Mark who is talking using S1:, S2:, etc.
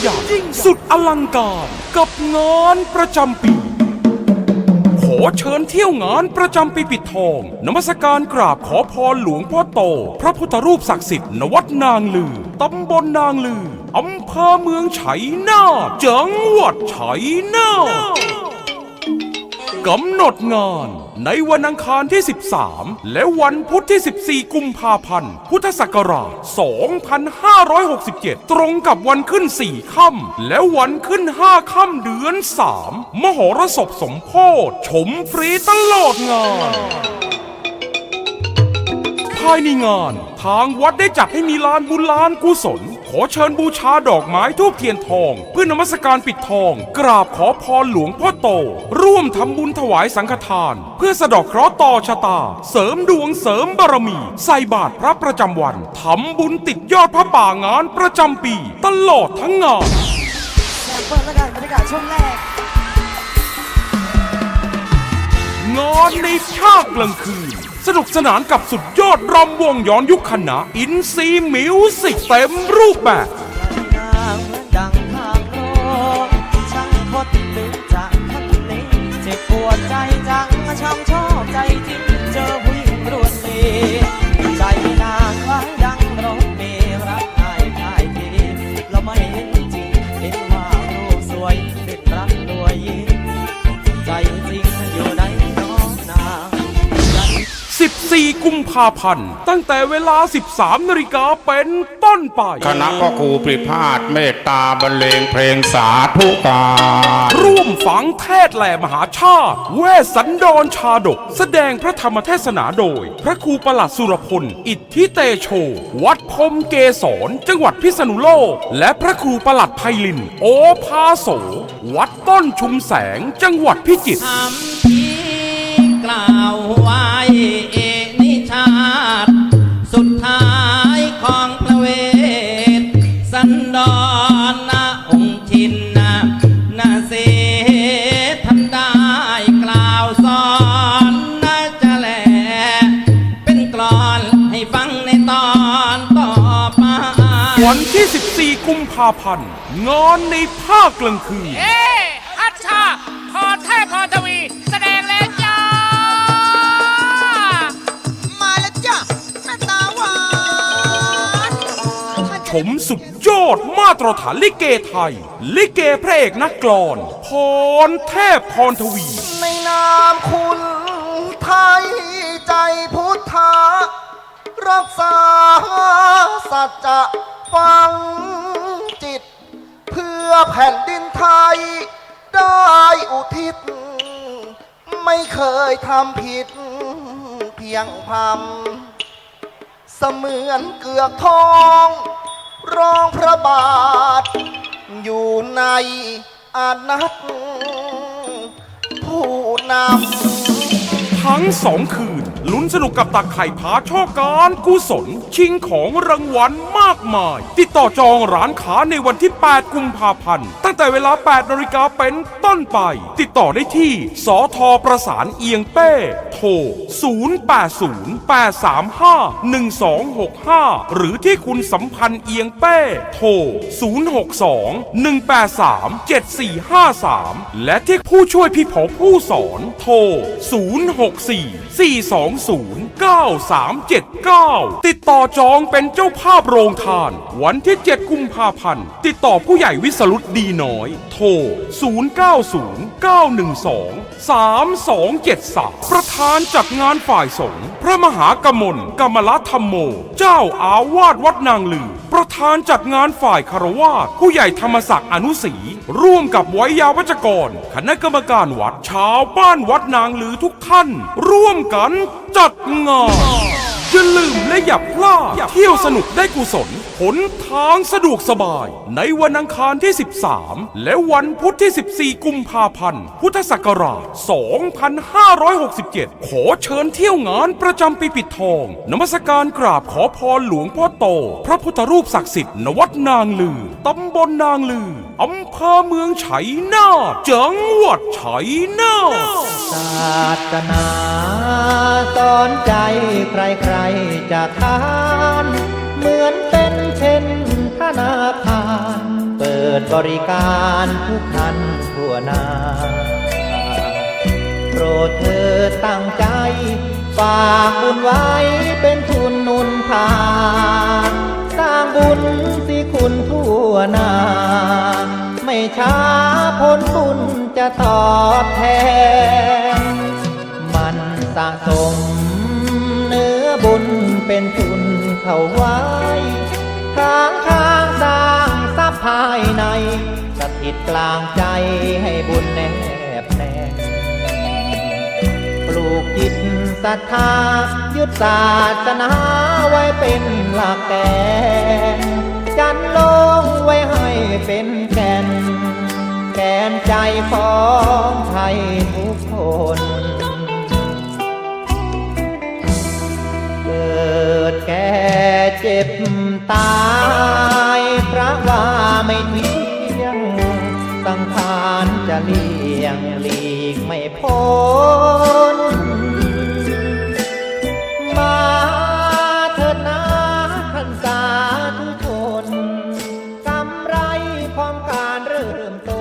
S1: ใหญ่สุดอลังการกับงานประจำปี ขอเชิญเที่ยวงานประจำปีปิดทอง นมัสการกราบขอพรหลวงพ่อโต พระพุทธรูปศักดิ์สิทธิ์นวัดนางลือตำบลนางลืออำเภอเมืองไฉนาจังหวัดไฉนา กำหนดงาน ในวันอังคารที่ 13 และวันพุธที่ 14 กุมภาพันธ์ พุทธศักราช 2567 ตรงกับวันขึ้น 4 ค่ำและวันขึ้น 5 ค่ำเดือน 3 มหรสพสมโพธิชมฟรีตลอดงานภายในงาน ทางวัดได้จัดให้มีลานบุญลานกุศล ขอเชิญบูชาดอกไม้ทูบเทียนทอง เพื่อนมัสการปิดทอง กราบขอพรหลวงพ่อโต ร่วมทำบุญถวายสังฆทาน เพื่อสะดอกเคราะห์ต่อชะตา เสริมดวงเสริมบารมี ใส่บาตรพระประจำวันทำบุญติดยอดพระป่างานประจำปี ตลอดทั้งงาน
S2: เปิดแล้วกันบรรยากาศช่วงแรก
S1: งานในภาคกลางคืน สนุกสนานกับสุดยอดรำวงย้อนยุคคณะอินซีมิวสิกเต็มรูปแบบ
S2: ใจจริง กุม
S1: ภาพันธ์ ตั้งแต่เวลา 13นาฬิกาเป็นต้นไป
S3: คณะพ่อครูปริพาทเมตตาบรรเลงเพลงสาธุการ
S1: ร่วมฝังเทศแหล่มหาชาติ เวสสันดรชาดก แสดงพระธรรมเทศนาโดย พระครูประหลัดสุรพล อิทธิเตโช วัดพรมเกศรจังหวัดพิษณุโลก และพระครูประหลัดไพลิน โอภาโส วัดต้นชุมแสงจังหวัดพิจิตร
S4: ทำที่กล่าวไว้าติ สุดท้ายของพระเวท สันดรนนะองค์ชินนะนาเสท่านได้กล่าวสอนนะจะแหลเป็นกลอนให้ฟังในตอนต่อไป
S1: วันที่ 14 กุมภาพันธ์งานในภาคกลางคืน
S5: ม
S1: สุดยอดมาตรฐานลิเกไทย ลิเกพระเอกนักกลอนพรเทพพรทวี
S5: ในนามคุณไทยใจพุทธารักษาสัจจะฟังจิต เพื่อแผ่นดินไทย ได้อุทิศ ไม่เคยทำผิดเพียงพำเสมือนเกือกทอง รองพระบาท อยู่ในอานัตผู้นำ
S1: ทั้งสองคืน ลุ้นสนุกกับตักไข่ผาช่อการกุศล ชิงของรางวัลมากมาย ติดต่อจองร้านค้าในวันที่ 8 กุมภาพันธ์ ตั้งแต่เวลา 8นาฬิกาเป็นต้นไป ติดต่อได้ที่สอทอประสานเอียงเป้ โทร 0808351265 หรือที่คุณสัมพันธ์เอียงเป้ โทร 062-183-7453 และที่ผู้ช่วยพี่ผอผู้สอน โทร 06442 020-9379 ติดต่อจองเป็นเจ้าภาพโรงทาน วันที่ 7 กุมภาพันธ์ ติดต่อผู้ใหญ่วิสรุตดีน้อย โทร 0909123273 ประธานจัดงานฝ่ายสงฆ์พระมหากมลกมลธรรมโม เจ้าอาวาสวัดนางลือ ประธานจัดงานฝ่ายคารวาสผู้ใหญ่ธรรมศักดิ์อนุสี ร่วมกับไวยาวัจกร คณะกรรมการวัดชาวบ้านวัดนางหรือทุกท่าน ร่วมกันจัดงาน ลืมและอย่าพลาดเที่ยวสนุกได้กุศลหนทางสะดวกสบาย ในวันอังคารที่ 13 และวันพุธที่ 14 กุมภาพันธ์ พุทธศักราช 2567 ขอเชิญเที่ยวงานประจำปีปิดทอง นมัสการกราบขอพรหลวงพ่อโต พระพุทธรูปศักดิ์สิทธิ์ณวัดนางลือ ตำบลนางลือ อำเภอเมืองไฉนาจังหวัดไฉนา
S6: ศาสนาสอนใจใครๆจะทาน เหมือนเป็นเช่นธนาคารเปิดบริการทุกท่านทั่วหน้าโปรดเธอตั้งใจ ฝากบุญไว้เป็นทุนนุนพาสร้างบุญสิคุณทั่วหน้า ไม่ช้าผลบุญจะตอบแทน มันสะสมเนื้อบุญเป็นทุนเข้าไว้ค้างค้างสร้างทรัพย์ภายใน สถิตกลางใจให้บุญแนบแน่ปลูกจิตศรัทธายึดศาสนาไว้เป็นหลักแกน จันลงไว้ให้เป็นแก่น แกนใจของไทยทุกคนเกิดแก่เจ็บตายพระว่าไม่เที่ยงสังขารจะเลี่ยงหลีกไม่พ้น ของการเริ่มต้น